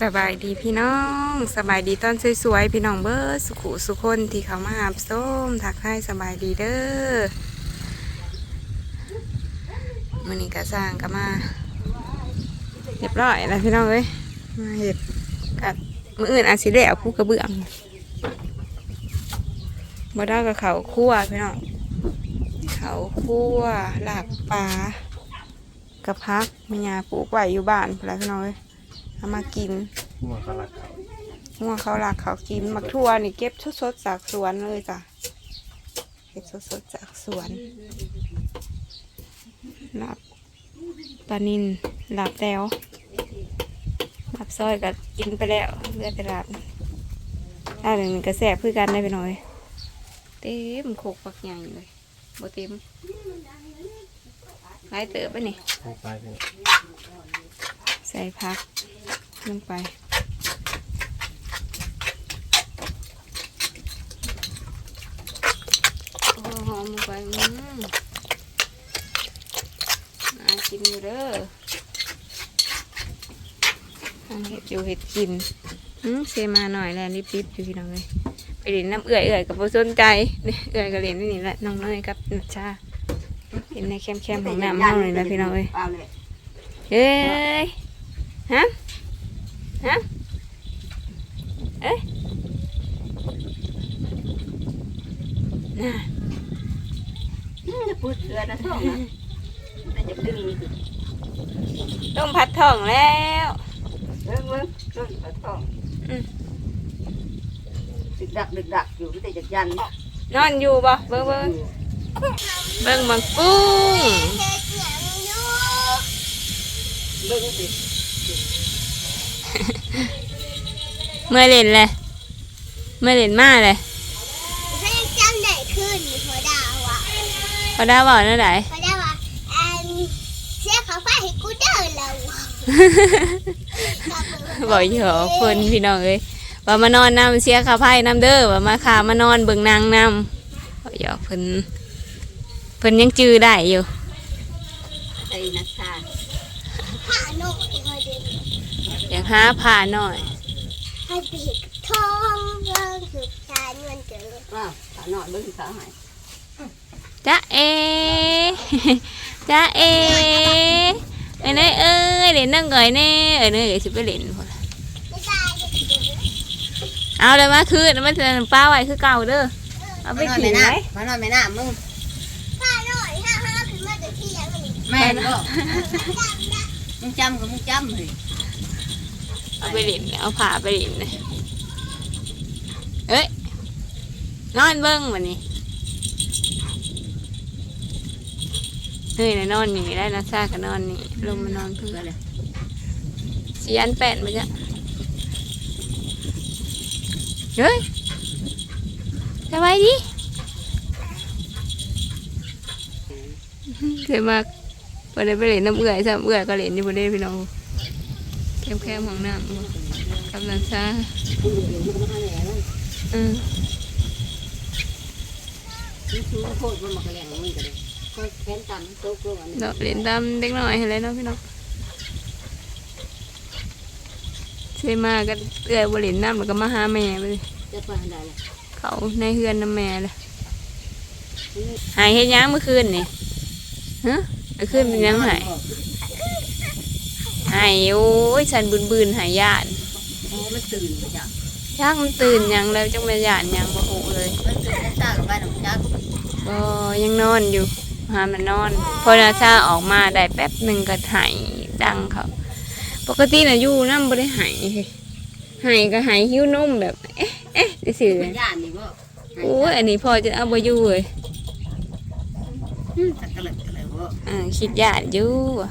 สบายดีพี่น้องสบายดีตอนสวยๆพี่น้องเบิร์สุขุสุคนที่เขามาหาบส้มทักทายสบายดีเด้อมันนี้ก็สร้างก็มาเรียบร้อยแล้วพี่น้องเอ้ยมาเห็ดกับมืออื่นอาจสิได้เอาผู้กระเบื้องบ่ได้กับเขาคั่วพี่น้องเขาคั่วหลาบปลากับพักมียาปลูกไว้อยู่บ้านพล่ะพี่น้องเอ้ย เอามากินหัวเขารักเขางัวเขาหลักเขากินมักทั่วนี่เก็บสดๆจากสวนเลยจ้ะเก็บสดๆจากสวนลาบปลานินลาบแต้วลาบซอยก็กินไปแล้วเหลือแต่ลาบลาบหนึ่งมันก็แสบคือกันได้ไปหน่อย เต็มโคกปักใหญ่เลยบ่เต็มหลายเติบไปนี่ลงไปเป็นใส่พัก ลงไปโอ้หอมลงไปอืมน่ากินอยู่เด้อทางเห็ดอยู่เห็ดกินอืมเซมาหน่อยแล้วรีบๆอยู่พี่น้องเลยไปเล่นน้ำเอื่อยเอื่อยกับโบสนใจนี่เอื่อยก็เล่นนี่แหละน้องเนยกับนัชชาเห็นในแคมๆของน้ำเมาเลยนะพี่น้องเอ้ยเอาเลยเอ้ยฮะ ฮะเอ้ยน่ะจะพูดเสือนะท้องนะแต่จะดึงนี่คือต้มผัดทองแล้วเบิ้งเบิ้งต้นกระท้องอืมดึกดักดึกดักอยู่แต่จะยันนอนอยู่บ่เบิ่งเบิ่งเบิ่งบังกุ้งเบิ้งสิ เมื่อเล่นเลยเมื่อเล่นมาเลยเขายังจำได้ขึ้นหัวดาวอะพอได้บอกนั่นไหน หัวดาวอะอันเสียเขาไฟให้กูเดินแล้วบอกเหยอะเพิ่นพี่น้องเอ้ยว่ามานอนนำเสียค่าไพ่นำเด้อว่ามาขามานอนเบิ่งนางนำบอกเหยอะเพิ่นเพิ่นยังจื้อได้อยู่ ไอ้นักชาผ่าโน่อีกคนเดิน อยากหาผ่าหน่อยให้ไปเห็นทองเรื่องสุดท้ายมันเกิดว้าวขาหน่อยเบิ้งขาหายจ้าเอจ้าเอเอ้ยเนยเอ้ยเล่นนั่งก่อยแน่เอ้ยเนยเอ้ยสิไปเล่นพุ่นล่ะไม่ได้จะเกิดเอาเลยมาคืนมันจะป้าไว้คือเก่าเด้อเอาไปนอนกิไม่นน่าไหมมานอนไม่น่ามึงผ่าโน่ห้าห้าขึ้นมาเดี๋ยวที่ยังไม่แม่ก็มึงจำกับมึงจำเลยเอา ไปเล่นเอาผ่าไปเล่นเลยเอ้ย นอนเบิ้งวันนี้เฮ้ยนะนอนนี่ได้นะซาก็นอนนี่ลงมานอนเพื่เพื่ออเลยสีอันแปดมาจ้ะเฮ้ยสบายดีเกิดมากไปเลยไปเล่นน้ำเอื่อยซ้ำเอื่อยก็เล่นอยู่บนเด้พี่น้อง แคมแคมๆของน้ำบ่กำลังซาอืมมึงชูโคตรมันมากระแหลงมึงกันเลยก็แขนต่ำโต๊ะกลัวนี่เนาะเล่นตามเด็กน้อยให้เลยเนาะพี่น้องใช่มาก็เอื่อยบ่เล่นน้ำแล้วก็มาหาแม่ไปเลยจะไปได้เลยเขาในเฮือนน้ำแม่เลยหายเฮ็ดหยังเมื่อคืนนี่ฮะเมื่อคืนเป็นหยังหาย หายโอ้ยฉันบืนบืนๆหายยานโอ้มันตื่นไปจ้ะชักมันตื่นหยังแล้วจังไม่ยานหยังบ่ฮู้เลยมันตื่นแล้วตากับบ้านของจ้าก็ยังนอนอยู่หามันนอน พอนาชาออกมาได้แป๊บหนึ่งก็หายดังเขาปกติน่ะอยู่น้ำบ่ได้หายเฮ้ยหายก็หายหิ้วนมแบบ เอ๊ะเอ๊ะซื่อมันย่านนี่ก็ๆโอ้ยอันนี้พอจะเอาบ่อยู่เลยสักกระเลยกระเลยว่าอ่าคิดยากอยู่ว่ะ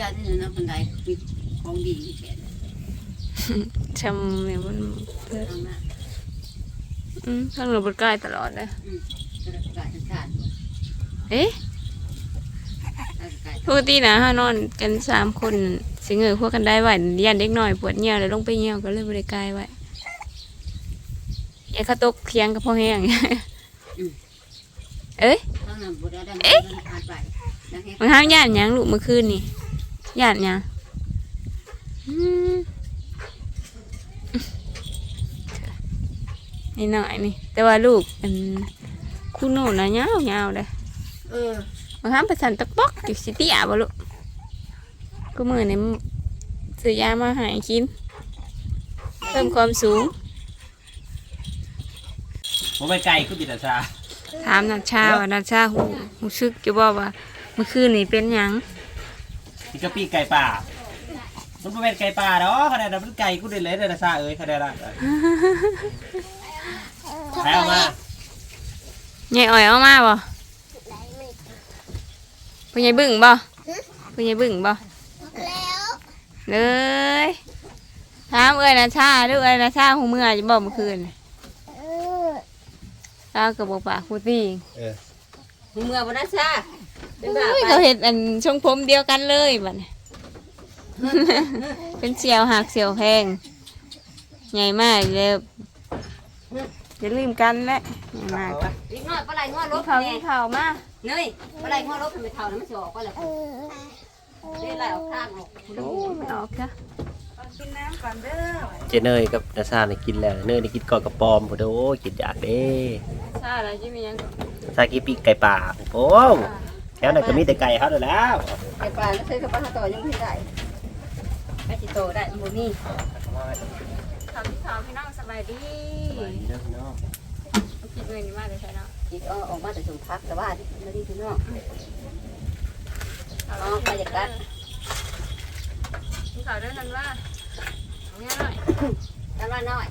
ย่านนี่นะบันไดมีของดีแขนชำเนี่ยมันเพิ่นทางหน้าอืมข้างเราบนใกล้ตลอดเลยกระกายทางชาติเอ๊ะกระกายปกตินะฮะนอนกันสามคนสิเงยพวกกันได้ไหวยันเด็กหน่อยปวดเหี่ยวเลยลงไปเหี่ยวก็เลยบริกายไว้ไอ้ข้าตกเคียงกับพ่อแห้งเอ้ยทางนั้นบุได้ดังอ่านไปดังเฮ็ดมันห้ามย่านหยังลูกเมื่อคืนนี่ ย่านหยังเอืมนี่หน่อยนี่ แต่ว่าลูกเป็นคู่หนูนะยาวยาวๆเลยเออมาห้ามประสันตะปอกอยู่สิเตียบ่ลูกก็มือนี่ซื้อยามาให้กินเพิ่มความสูงผมไปไกลขึ้นดิตาชาถามนัชชาว่านัชชาหูหูซึกจะบอกว่าเมื่อคืนนี่เป็นหยัง นี่ก็ปีกไก่ป่ามันเป็นไก่ป่าเนาะขนาดนั้นมันไก่กูได้เลยเดตาชาเอ้ยขนาดนั้นแพ้มาใหญ่อ่อยเอามาบ่ไหลไม่พ่อใหญ่บึ้งบ่พ่อใหญ่บึ้งบ่แล้วเลยถามเอ้ยนัชชาดูเอ้ยนัชชาหูเมื่อจะบอกเมื่อคืนนี่เออตากับบอกปากคูตีเออเมื่อวันนั้นซะเป็นบ้า อุ้ยไปเขาเห็นอันชงผมเดียวกันเลยบัดนี้ เป็นเสียวหักเสียวแพงใหญ่มากเลยจะลืมกันแหละใหญ่มากนิดหน่อยปลาไหลงอลบเขาเนี่ยเขามาเนยปลาไหลงอลบทำไมเท่านั้นมันจะออกก็แล้วเออเล่นไหลออกข้างออกโอ้ไม่ออกจ้ะเจเนยกับนาซาเนี่ยกินแล้วเนยนี่กินก่อนกับปอมโอ้โหกินอยากเด้ใช่แล้วจะมียังนาซากินปีกไก่ป่าโอ้ แถวนั้นก็มีแต่ไก่เขาเด้อแล้วไอ้ปลาแล้วซื้อกับปลาต่อยังไม่ได้ไอ้จิโตได้บุนี่ทำที่เขาพี่น้องสบายดีคิดเงินนี่มากเลยใช่เนาะจิตออกมาแต่สมพักแต่ว่าไม่ได้ที่นอกอ๋อไปจากกันที่เขาเดินนั้นว่าเนี่ยหน่อยกันว่าน้อย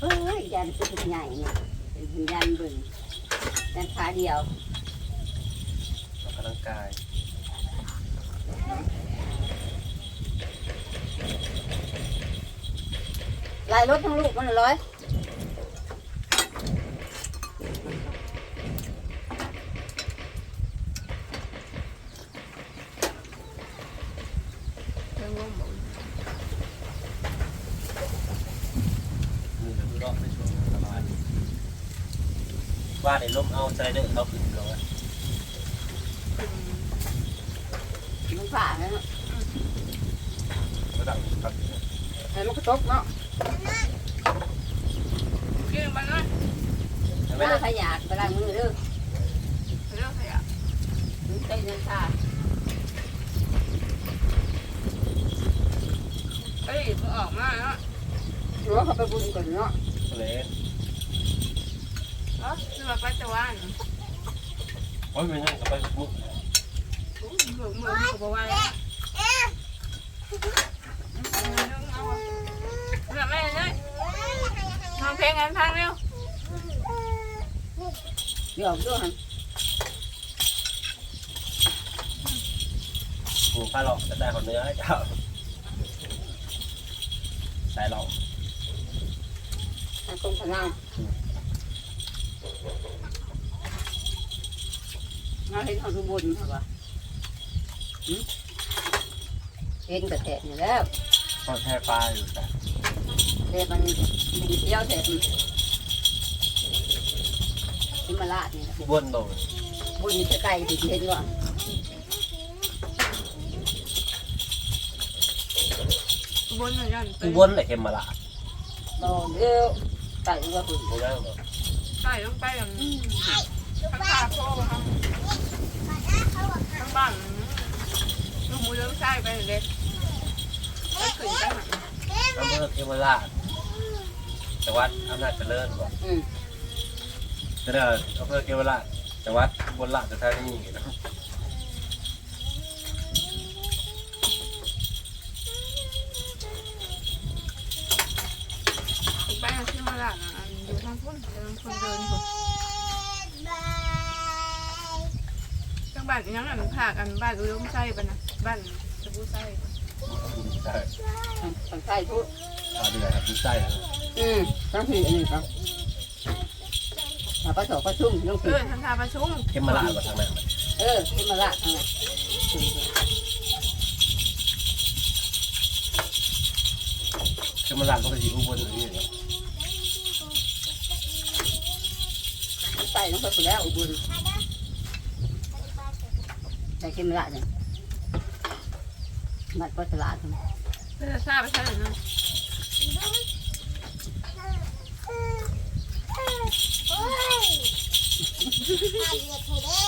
เฮ้ยยันเป็นใหญ่เนี่ยเป็นยันบึงยันขาเดียวออ กกำลังกาย ลายรถทั้งลูกมันร้อยเรื่องร่มบอกมือเดือดร้อนในช่วงสบายว่าในลมเอาใจเด้อเขาขึ้นเราอะ มันฝ่าแล้ว ระ ดับครับไอ้มันก็ตกเนาะกินไปเลยใช่ไหมไม่ได้ขยะไปล้ามือเด้อเรื่องขยะใจเงินชาเอ้ยมึงออกมาเนาะรือว่าเขาไปบุญก่อนเนาะเลยเออคือว่าปัจจุบันโอ้ยไม่งั้นก็ไปมุกมือมือเขาบอกว่าเรื่องแม่เลย ทำเพลงกันพังเร็วเดี๋ยวด้วยหันหมูปลาหลอกจะได้คน เนื้อให้เจ้าใส่หลอกหันตรงพนังเราเห็นเขาดูบุญเหรอวะเห็นแต่แถบอยู่แล้วทอดแท้ปลาอยู่แต่เด็มันเที่ยวแถบที่มาลาดนี่บ้วนโดนบุญจะไกลถึงเห็นว่าบนหนึ่ยันกูบ้วนเลยเค็มมาละโอ้เดียวไก่ก็บุญไม่ได้หรอกใส่ลงไปอย่างข้างขาโซ่ครับข้างบ้านลูกมือเริ่มใส่ไปเด็กไม่ขึ้นจังหวะอำเภอเทวราช จังหวัดอำนาจเจริญบอกอืมจะได้อำเภอเทวราชจังหวัดบนราชธานีนะไปที่มาละนะอยู่ทางพุ่นเดินคนเดินพุ่นจังบ้านยังอันภาคอันบ้านอุดมไส้ปะนะบ้านตะบูไส้ใช่ทางใต้ทุกตาเดือดครับดีใจนะ อืมต้องผิดอันนี้ครับถ้าประสบประชุมต้องเอผิดอทันทาประชุมเค็มมาละกว่าทางนั้นเออที่มาลาดอะไรเค็มมาละก็ไปอยู่อุบลนี่เนาะใต้ต้องไปสุดแล้วอุบุญแต่ที่มาลาดเนี่ยบัดก็ตลาดเพื่อทราบไปใช่หรือเนาะ โอ้ย มาเหยียดให้เด้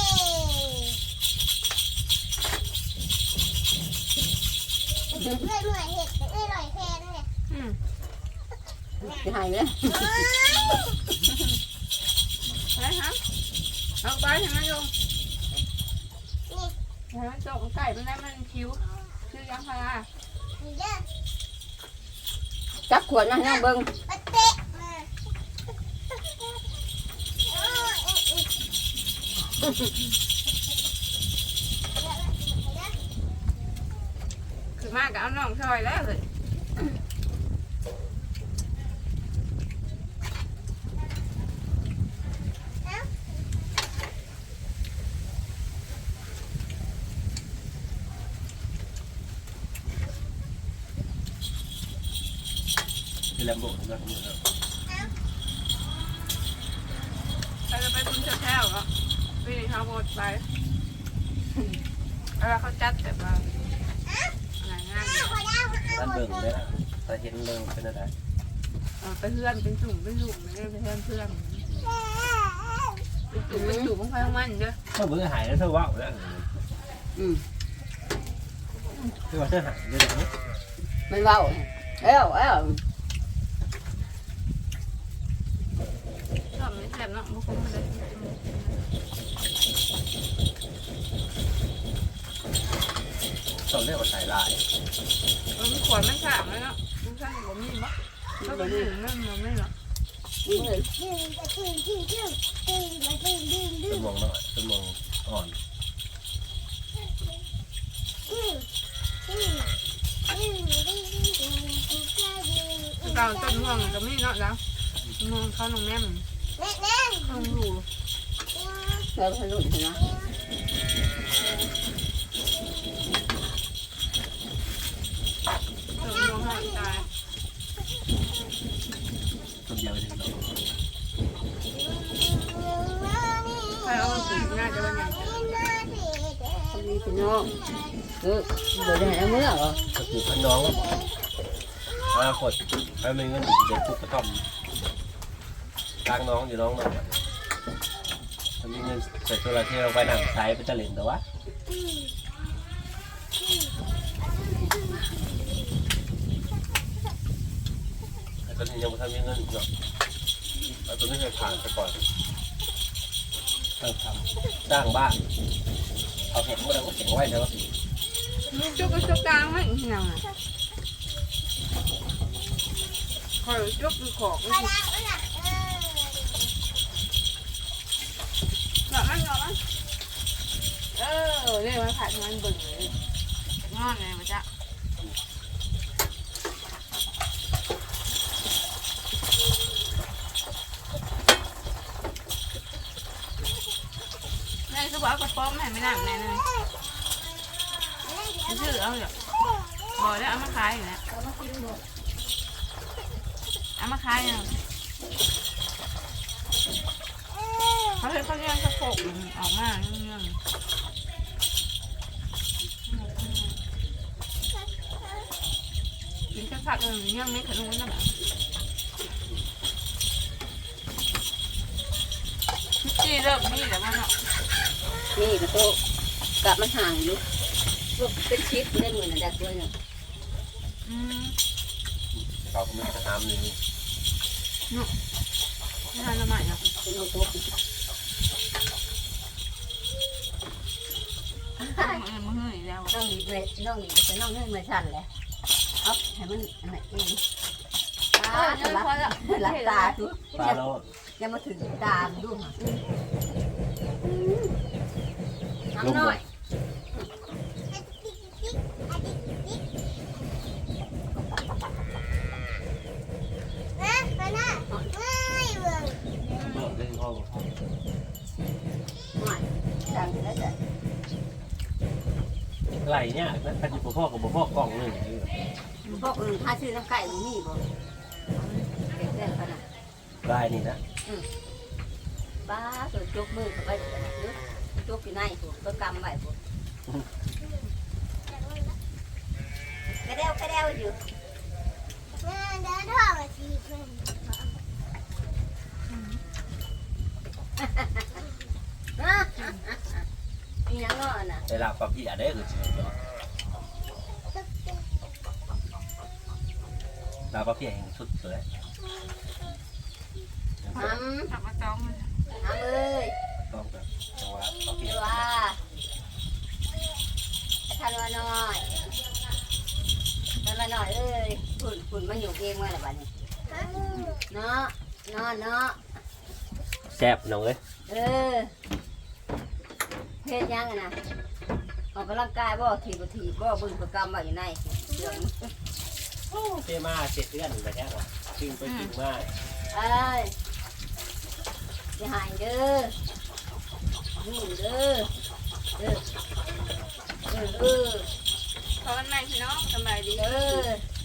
เอ้ยหน่วยเห็ดเอ้ยหน่วยแคนเนี่ยอืมจะให้เลยอะไรฮะเอาไปเห็นไหมโยมเห็นไหมโจกไก่มันได้มันคิ้วชื่อยังพารานี่เด้อจับขวดมาให้น้องเบิ้ง คือมากกับเอาน้องชอยแล้วเลยที่แลมโบกนะมือแล้วไปจะไปบุญเจ้าแถวเนาะ พี่เขาหมดไปแล้วเขาจัดแบบว่างานงานพอได้พอเอาด้านหมเบิ่ดงเลเลยยนะแต่เห็นเบิ่งเป็นอะไรเออไปเพื่อนเป็นสุ่มเป็นสุ่มไม่ได้ไปเพื่อนเพื่อนเป็นสุ่มเป็นสุ่มของใครของมันเด้อถ้าเบิ่งหายแล้วเธอว่าวแล้วอืมคือว่าเธอหายเลยนะมันเว้าเอ้าเอ้าชอบไม่แซ่บเนาะบางคนมันเต้องเรียกว่าสายลายมันขวดมันสามแล้วเนาะมันสามผมมีมั้งก็เป็นหนึ่งนั่นมันไม่หรอกนี่เลยดึงจะดึงดึงดึงดึงมาดึงดึงดึต้งนมองน้อยต้นมองอ่อนดึงดึงดึงดึงดึงดึงดึงเราต้นม่วงก็ไม่เนาะแล้วม่วงเขาหนองแม่มแน่แน่เขาหลูเราพลุนเนม่วงตายต้นเดียวเลยเนาะใครเอาสีน่าจะเป็นอย่างพอดีพี่น้องเออเดี๋ยวจะให้เอาเมื่อเหรอก็คือพี่น้องอนาคตถ้าไม่เงินเด็กปุ๊บก็ต้องตั้งน้องอยู่น้องน้องถ้ามีเงินใส่ตัวละเที่ยวไปนั่งใช้ไปตะเล่นแต่ว่าแต่ตอนนี้ ยังไม่ทันมีเงินเนาะแล้วตัวนี้เคยผ่านไปก่อนตั้งทำสร้างบ้านเอาเห็นว่าเราก็เก็บไว้ใช่ไหมมีจุกก็จุกกลางไมอีกอย่างอะคอยจุกคือของหลับมันหลับมันเออเรียกมันผัดมันบึ่งเลยงอนไงมันจะ แม่คือบอกกระป๋อมแม่ ไม่นั่งแน่เลยมันชื่อเอาเหรอบอกแล้วเอามาขายอยู่แล้วเอามาขายเนี่ยเขาเห็นเขาเลี้ยงกระโปงออกมาเงี้ยกินแค่ผักเออยังไม่ขนุนนั่นแหละจีเริ่มนี่แหละมันเนาะ นี่กระโตะกลับมันห่างอยู่พวกเป็นชิปได้เหมือนดักด้วยเนี่ยอืมเขาก็ไม่จะทำนี่ไม่ทันละใหม่เนาะเป็นโนโตะมันมืออีกแล้วน้องหนีไปน้องหนีไปน้องนี่มาสั่นเลยเอาให้มันอันไหนเองเออเดี๋ยวพอละหลับตาดูปลาโลดยังมาถึงตามดูค่ะ น้ำน้อยนะมาหน้าไม่เบิ่งเมื่อเล่นห้องหน่อยดังแล้วจ้ะไหลเนี่ยนั่นเป็นบุพ่อกับบุพ่อกล่องหนึ่งพวกอื่นถ้าชื่อน้ำไก่มันมีบ่เก็บได้ขนาดลายนี่นะบ้าตัวจกมือเข้าไปเด้อ จกที่ไหนพวกก็กำไว้พวกอยู่แม่เดินทางมาทีเป็นฮะมีหยังเงาะน่ะเวลาปลาพี่อะได้คือเชื่อลาปลาพี่แห่งชุดเลยหำทำมาจ้องหำเอ้ยต้องแบ วว่าทันว่าน้อยทันว่าน้อยเอ้ยฝุ่นฝุ่นมาอยู่เองมาแล้วบัดนี้เนาะเนาะเนาะแซ่บน้องเอ้ยเออเฮ็ดยังอะนะออกกำลังกายบ่ถีบบ่ถีบบ่เบึงประกรรมว่าอยู่ในเรื่องเต้มาเจ็ดเดือนไปแค่ว่ะจริงไปจริงมากเอ้ยอย่าหายเด้อ อยู่เด้อเด้อเออเออขอกันใหม่พี่น้องสบายดีเด้อ